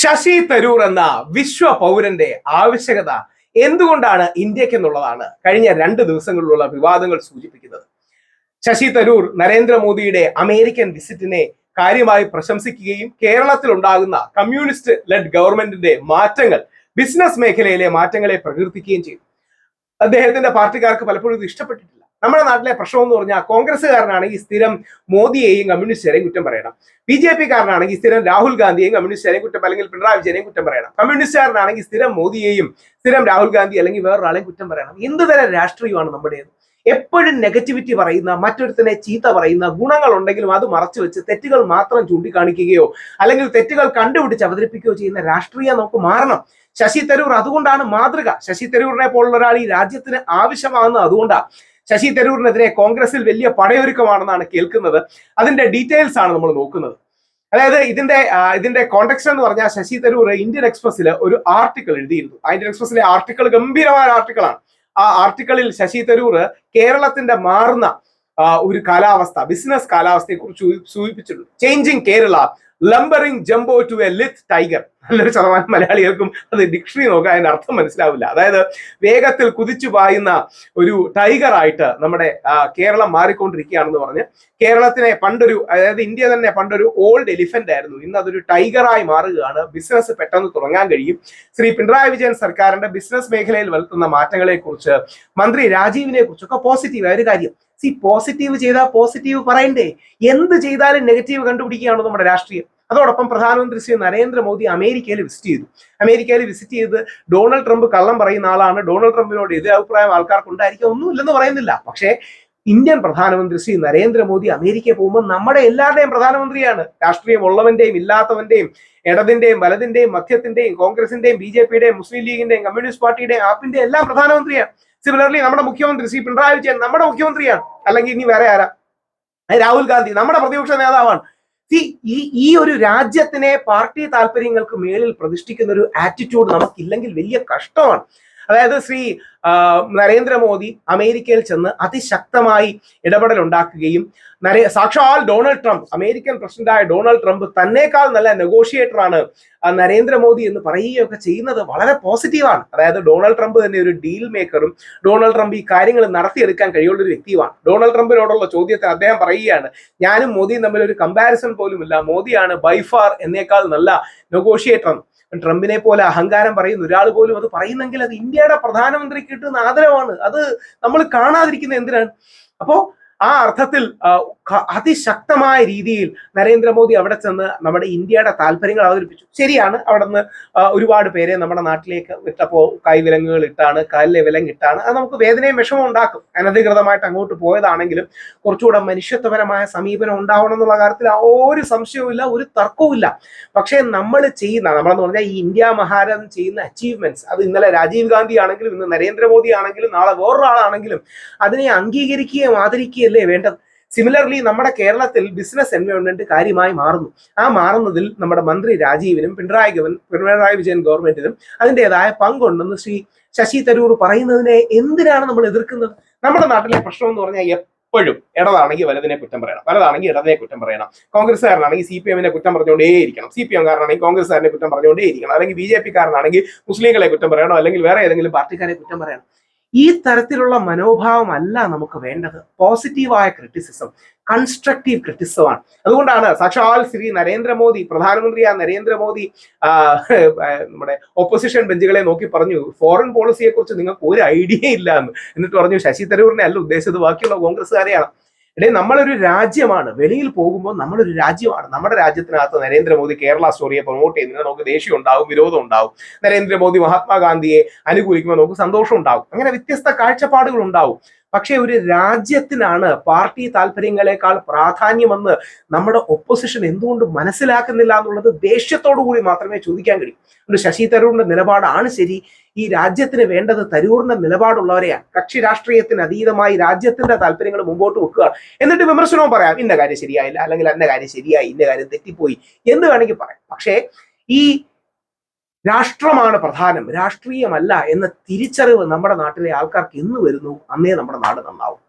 ശശി തരൂർ എന്ന വിശ്വ പൗരന്റെ ആവശ്യകത എന്തുകൊണ്ടാണ് ഇന്ത്യയ്ക്ക് എന്നുള്ളതാണ് കഴിഞ്ഞ രണ്ട് ദിവസങ്ങളിലുള്ള വിവാദങ്ങൾ സൂചിപ്പിക്കുന്നത്. ശശി തരൂർ നരേന്ദ്രമോദിയുടെ അമേരിക്കൻ വിസിറ്റിനെ കാര്യമായി പ്രശംസിക്കുകയും കേരളത്തിൽ ഉണ്ടാകുന്ന കമ്മ്യൂണിസ്റ്റ് ലെഡ് ഗവൺമെന്റിന്റെ മാറ്റങ്ങൾ ബിസിനസ് മേഖലയിലെ മാറ്റങ്ങളെ പ്രകീർത്തിക്കുകയും ചെയ്തു. അദ്ദേഹത്തിന്റെ പാർട്ടിക്കാർക്ക് പലപ്പോഴും ഇത് ഇഷ്ടപ്പെട്ടിട്ടില്ല. നമ്മുടെ നാട്ടിലെ പ്രശ്നം എന്ന് പറഞ്ഞാൽ കോൺഗ്രസ്സുകാരനാണെങ്കിൽ സ്ഥിരം മോദിയെയും കമ്മ്യൂണിസ്റ്റുകാരെയും കുറ്റം പറയണം. ബി ജെ പി കാരനാണെങ്കിൽ സ്ഥിരം രാഹുൽ ഗാന്ധിയെയും കമ്മ്യൂണിസ്റ്റുകാരെയും കുറ്റം അല്ലെങ്കിൽ പിണറായി വിജയനെയും കുറ്റം പറയണം. കമ്മ്യൂണിസ്റ്റുകാരനാണെങ്കിൽ സ്ഥിരം മോദിയെയും സ്ഥിരം രാഹുൽ ഗാന്ധി അല്ലെങ്കിൽ വേറൊരാളെയും കുറ്റം പറയണം. എന്ത് തരം രാഷ്ട്രീയമാണ് നമ്മുടേത്? എപ്പോഴും നെഗറ്റിവിറ്റി പറയുന്ന മറ്റൊരുത്തനെ ചീത്ത പറയുന്ന ഗുണങ്ങൾ ഉണ്ടെങ്കിലും അത് മറച്ചു വെച്ച് തെറ്റുകൾ മാത്രം ചൂണ്ടിക്കാണിക്കുകയോ അല്ലെങ്കിൽ തെറ്റുകൾ കണ്ടുപിടിച്ച് അവതരിപ്പിക്കുകയോ ചെയ്യുന്ന രാഷ്ട്രീയം നമുക്ക് മാറണം. ശശി തരൂർ അതുകൊണ്ടാണ് മാതൃക. ശശി തരൂരിനെ പോലുള്ള ഒരാൾ ഈ രാജ്യത്തിന് ആവശ്യമാകുന്നത് അതുകൊണ്ടാണ് ശശി തരൂരിനെതിരെ കോൺഗ്രസിൽ വലിയ പടയൊരുക്കമാണെന്നാണ് കേൾക്കുന്നത്. അതിന്റെ ഡീറ്റെയിൽസ് ആണ് നമ്മൾ നോക്കുന്നത്. അതായത് ഇതിന്റെ ഇതിന്റെ കോണ്ടെക്സ്റ്റ് എന്ന് പറഞ്ഞാൽ ശശി തരൂർ ഇന്ത്യൻ എക്സ്പ്രസിൽ ഒരു ആർട്ടിക്കിൾ എഴുതിയിരുന്നു. ആ ഇന്ത്യൻ എക്സ്പ്രസ്സിലെ ആർട്ടിക്കിൾ ഗംഭീരമായ ആർട്ടിക്കിളാണ് ആ ആർട്ടിക്കിളിൽ ശശി തരൂർ കേരളത്തിന്റെ മാറുന്ന ഒരു കാലാവസ്ഥ ബിസിനസ് കാലാവസ്ഥയെ കുറിച്ച് സൂചിപ്പിച്ചിട്ടുണ്ട്. Changing Kerala lumbering jumbo to a lithe tiger നല്ലൊരു ശതമാനം മലയാളികൾക്കും അത് ഡിക്ഷണറി നോക്കാൻ അതിന്റെ അർത്ഥം മനസ്സിലാവില്ല. അതായത് വേഗത്തിൽ കുതിച്ചു പായുന്ന ഒരു ടൈഗർ ആയിട്ട് നമ്മുടെ കേരളം മാറിക്കൊണ്ടിരിക്കുകയാണെന്ന് പറഞ്ഞ് കേരളത്തിനെ പണ്ടൊരു അതായത് ഇന്ത്യ തന്നെ പണ്ടൊരു ഓൾഡ് എലിഫന്റ് ആയിരുന്നു. ഇന്ന് അതൊരു ടൈഗറായി മാറുകയാണ്. ബിസിനസ് പെട്ടെന്ന് തുടങ്ങാൻ കഴിയും. ശ്രീ പിണറായി വിജയൻ സർക്കാരിന്റെ ബിസിനസ് മേഖലയിൽ വരുത്തുന്ന മാറ്റങ്ങളെ കുറിച്ച് മന്ത്രി രാജീവിനെ കുറിച്ചൊക്കെ പോസിറ്റീവായ ഒരു കാര്യം. സി പോസിറ്റീവ് ചെയ്താൽ പോസിറ്റീവ് പറയണ്ടേ? എന്ത് ചെയ്താലും നെഗറ്റീവ് കണ്ടുപിടിക്കുകയാണ് നമ്മുടെ രാഷ്ട്രീയം. അതോടൊപ്പം പ്രധാനമന്ത്രി ശ്രീ നരേന്ദ്രമോദി അമേരിക്കയിൽ വിസിറ്റ് ചെയ്തു. അമേരിക്കയിൽ വിസിറ്റ് ചെയ്ത് ഡൊണാൾഡ് ട്രംപ് കള്ളം പറയുന്ന ആളാണ്. ഡൊണാൾഡ് ട്രംപിനോട് എതിർ അഭിപ്രായം ആൾക്കാർക്ക് ഉണ്ടായിരിക്കും ഒന്നുമില്ലെന്ന് പറയുന്നില്ല. പക്ഷേ ഇന്ത്യൻ പ്രധാനമന്ത്രി ശ്രീ നരേന്ദ്രമോദി അമേരിക്കയിൽ പോകുമ്പോൾ നമ്മുടെ എല്ലാവരുടെയും പ്രധാനമന്ത്രിയാണ്. രാഷ്ട്രീയം ഉള്ളവന്റെയും ഇല്ലാത്തവന്റെയും ഇടതിന്റെയും വലതിന്റെയും മധ്യത്തിന്റെയും കോൺഗ്രസിന്റെയും ബി ജെ പിയുടെയും മുസ്ലിം ലീഗിന്റെയും കമ്മ്യൂണിസ്റ്റ് പാർട്ടിയുടെയും ആപ്പിന്റെയും എല്ലാം പ്രധാനമന്ത്രിയാണ്. സിമിലർലി നമ്മുടെ മുഖ്യമന്ത്രി ശ്രീ പിണറായി വിജയൻ നമ്മുടെ മുഖ്യമന്ത്രിയാണ്. അല്ലെങ്കിൽ ഇനി വേറെ ആരാ? രാഹുൽ ഗാന്ധി നമ്മുടെ പ്രതിപക്ഷ നേതാവാണ്. ഈ ഈ ഒരു രാജ്യത്തിനെ പാർട്ടി താല്പര്യങ്ങൾക്ക് മേളിൽ പ്രതിഷ്ഠിക്കുന്ന ഒരു ആറ്റിറ്റ്യൂഡ് നമുക്കില്ലെങ്കിൽ വലിയ കഷ്ടമാണ്. അതായത് ശ്രീ നരേന്ദ്രമോദി അമേരിക്കയിൽ ചെന്ന് അതിശക്തമായി ഇടപെടൽ ഉണ്ടാക്കുകയും നരേ സാക്ഷാൽ ഡൊണാൾഡ് ട്രംപ് അമേരിക്കൻ പ്രസിഡന്റായ ഡൊണാൾഡ് ട്രംപ് തന്നെക്കാൾ നല്ല ആ, നരേന്ദ്രമോദി എന്ന് പറയുകയൊക്കെ ചെയ്യുന്നത് വളരെ പോസിറ്റീവാണ്. അതായത് ഡൊണാൾഡ് ട്രംപ് തന്നെ ഒരു ഡീൽ മേക്കറും ഡൊണാൾഡ് ട്രംപ് ഈ കാര്യങ്ങൾ നടത്തിയെടുക്കാൻ കഴിയുള്ള ഒരു വ്യക്തിയുമാണ്. ഡൊണാൾഡ് ട്രംപിനോടുള്ള ചോദ്യത്തെ അദ്ദേഹം പറയുകയാണ് ഞാനും മോദിയും തമ്മിൽ ഒരു കമ്പാരിസൺ പോലുമില്ല. മോദിയാണ് ബൈഫാർ എന്നേക്കാൾ നല്ല നെഗോഷിയേറ്റർ ട്രംപിനെ പോലെ അഹങ്കാരം പറയുന്ന ഒരാൾ പോലും അത് പറയുന്നെങ്കിൽ അത് ഇന്ത്യയുടെ പ്രധാനമന്ത്രി കിട്ടുന്ന ആദരവാണ്. അത് നമ്മൾ കാണാതിരിക്കുന്ന എന്തിനാണ്? അപ്പോ ആ അർത്ഥത്തിൽ അതിശക്തമായ രീതിയിൽ നരേന്ദ്രമോദി അവിടെ ചെന്ന് നമ്മുടെ ഇന്ത്യയുടെ താല്പര്യങ്ങൾ അവതരിപ്പിച്ചു. ശരിയാണ് അവിടെ നിന്ന് ഒരുപാട് പേരെ നമ്മുടെ നാട്ടിലേക്ക് വിട്ടപ്പോ കൈവിലങ്ങുകൾ ഇട്ടാണ് കാലിലെ വിലങ്ങ് ഇട്ടാണ് അത് നമുക്ക് വേദനയും വിഷമം ഉണ്ടാക്കും. അനധികൃതമായിട്ട് അങ്ങോട്ട് പോയതാണെങ്കിലും കുറച്ചുകൂടെ മനുഷ്യത്വപരമായ സമീപനം ഉണ്ടാവണം എന്നുള്ള കാര്യത്തിൽ ഒരു സംശയവും ഇല്ല ഒരു തർക്കവും ഇല്ല. പക്ഷേ നമ്മൾ ചെയ്യുന്ന നമ്മളെന്ന് പറഞ്ഞാൽ ഈ ഇന്ത്യ മഹാരം ചെയ്യുന്ന അച്ചീവ്മെന്റ്സ് അത് ഇന്നലെ രാജീവ് ഗാന്ധി ആണെങ്കിലും ഇന്ന് നരേന്ദ്രമോദി ആണെങ്കിലും നാളെ വേറൊരാളാണെങ്കിലും അതിനെ അംഗീകരിക്കുകയും ആദരിക്കുകയല്ലേ വേണ്ടത്? സിമിലർലി നമ്മുടെ കേരളത്തിൽ ബിസിനസ് എൻവയോൺമെന്റ് കാര്യമായി മാറുന്നു. ആ മാറുന്നതിൽ നമ്മുടെ മന്ത്രി രാജീവിനും പിണറായി ഗവൻ പിണറായി വിജയൻ ഗവൺമെന്റിനും അതിന്റെതായ പങ്കുണ്ടെന്ന് ശ്രീ ശശി തരൂർ പറയുന്നതിനെ എന്തിനാണ് നമ്മൾ എതിർക്കുന്നത്? നമ്മുടെ നാട്ടിലെ പ്രശ്നം എന്ന് പറഞ്ഞാൽ എപ്പോഴും ഇടതാണെങ്കിൽ വലതിനെ കുറ്റം പറയണം. വലതാണെങ്കിൽ ഇടതിനെ കുറ്റം പറയണം. കോൺഗ്രസ്സുകാരനാണെങ്കിൽ സി പി എമ്മിനെ കുറ്റം പറഞ്ഞുകൊണ്ടേ ഇരിക്കണം സി പി എം കാരനാണെങ്കിൽ കോൺഗ്രസ്സുകാരനെ കുറ്റം പറഞ്ഞുകൊണ്ടേ ഇരിക്കണം അല്ലെങ്കിൽ ബി ജെ പി കാരനാണെങ്കിൽ മുസ്ലിങ്ങളെ കുറ്റം പറയണം. അല്ലെങ്കിൽ വേറെ ഏതെങ്കിലും പാർട്ടിക്കാരെ കുറ്റം പറയണം. ഈ തരത്തിലുള്ള മനോഭാവമല്ല നമുക്ക് വേണ്ടത്. പോസിറ്റീവായ ക്രിറ്റിസിസം കൺസ്ട്രക്റ്റീവ് ക്രിറ്റിസമാണ് അതുകൊണ്ടാണ് സാക്ഷാൽ ശ്രീ നരേന്ദ്രമോദി പ്രധാനമന്ത്രിയായ നരേന്ദ്രമോദി നമ്മുടെ ഓപ്പോസിഷൻ ബെഞ്ചുകളെ നോക്കി പറഞ്ഞു ഫോറിൻ പോളിസിയെ കുറിച്ച് നിങ്ങൾക്ക് ഒരു ഐഡിയ ഇല്ല എന്ന് എന്നിട്ട് പറഞ്ഞു ശശി തരൂരിനെ അല്ല ഉദ്ദേശിച്ചത് ബാക്കിയുള്ള കോൺഗ്രസ്സുകാരെയാണ്. ഇടേ നമ്മളൊരു രാജ്യമാണ്. വെളിയിൽ പോകുമ്പോൾ നമ്മളൊരു രാജ്യമാണ്. നമ്മുടെ രാജ്യത്തിനകത്ത് നരേന്ദ്രമോദി കേരള സ്റ്റോറിയെ പ്രൊമോട്ട് ചെയ്യുന്നതിന് നമുക്ക് ദേഷ്യം ഉണ്ടാവും വിരോധം ഉണ്ടാവും. നരേന്ദ്രമോദി മഹാത്മാഗാന്ധിയെ അനുകൂലിക്കുമ്പോൾ നമുക്ക് സന്തോഷം ഉണ്ടാവും. അങ്ങനെ വ്യത്യസ്ത കാഴ്ചപ്പാടുകൾ ഉണ്ടാവും. പക്ഷേ ഒരു രാജ്യത്തിനാണ് പാർട്ടി താല്പര്യങ്ങളെക്കാൾ പ്രാധാന്യമെന്ന് നമ്മുടെ ഒപ്പോസിഷൻ എന്തുകൊണ്ട് മനസ്സിലാക്കുന്നില്ല എന്നുള്ളത് ദേഷ്യത്തോടു കൂടി മാത്രമേ ചോദിക്കാൻ കഴിയൂ. ഒരു ശശി തരൂറിന്റെ നിലപാടാണ് ശരി ഈ രാജ്യത്തിന് വേണ്ടത് തരൂറിന്റെ നിലപാടുള്ളവരെയാണ്. കക്ഷി രാഷ്ട്രീയത്തിന് അതീതമായി രാജ്യത്തിന്റെ താല്പര്യങ്ങൾ മുമ്പോട്ട് വെക്കുക. എന്നിട്ട് വിമർശനവും പറയാം ഇന്ന കാര്യം ശരിയായില്ല അല്ലെങ്കിൽ അന്ന കാര്യം ശരിയായി ഇന്ന കാര്യം തെറ്റിപ്പോയി എന്ന് വേണമെങ്കിൽ പറയാം. പക്ഷേ ഈ രാഷ്ട്രമാണ് പ്രധാനം രാഷ്ട്രീയമല്ല എന്ന തിരിച്ചറിവ് നമ്മുടെ നാട്ടിലെ ആൾക്കാർക്ക് ഇന്ന് വരുന്നു അന്നേ നമ്മുടെ നാട് നന്നാവും.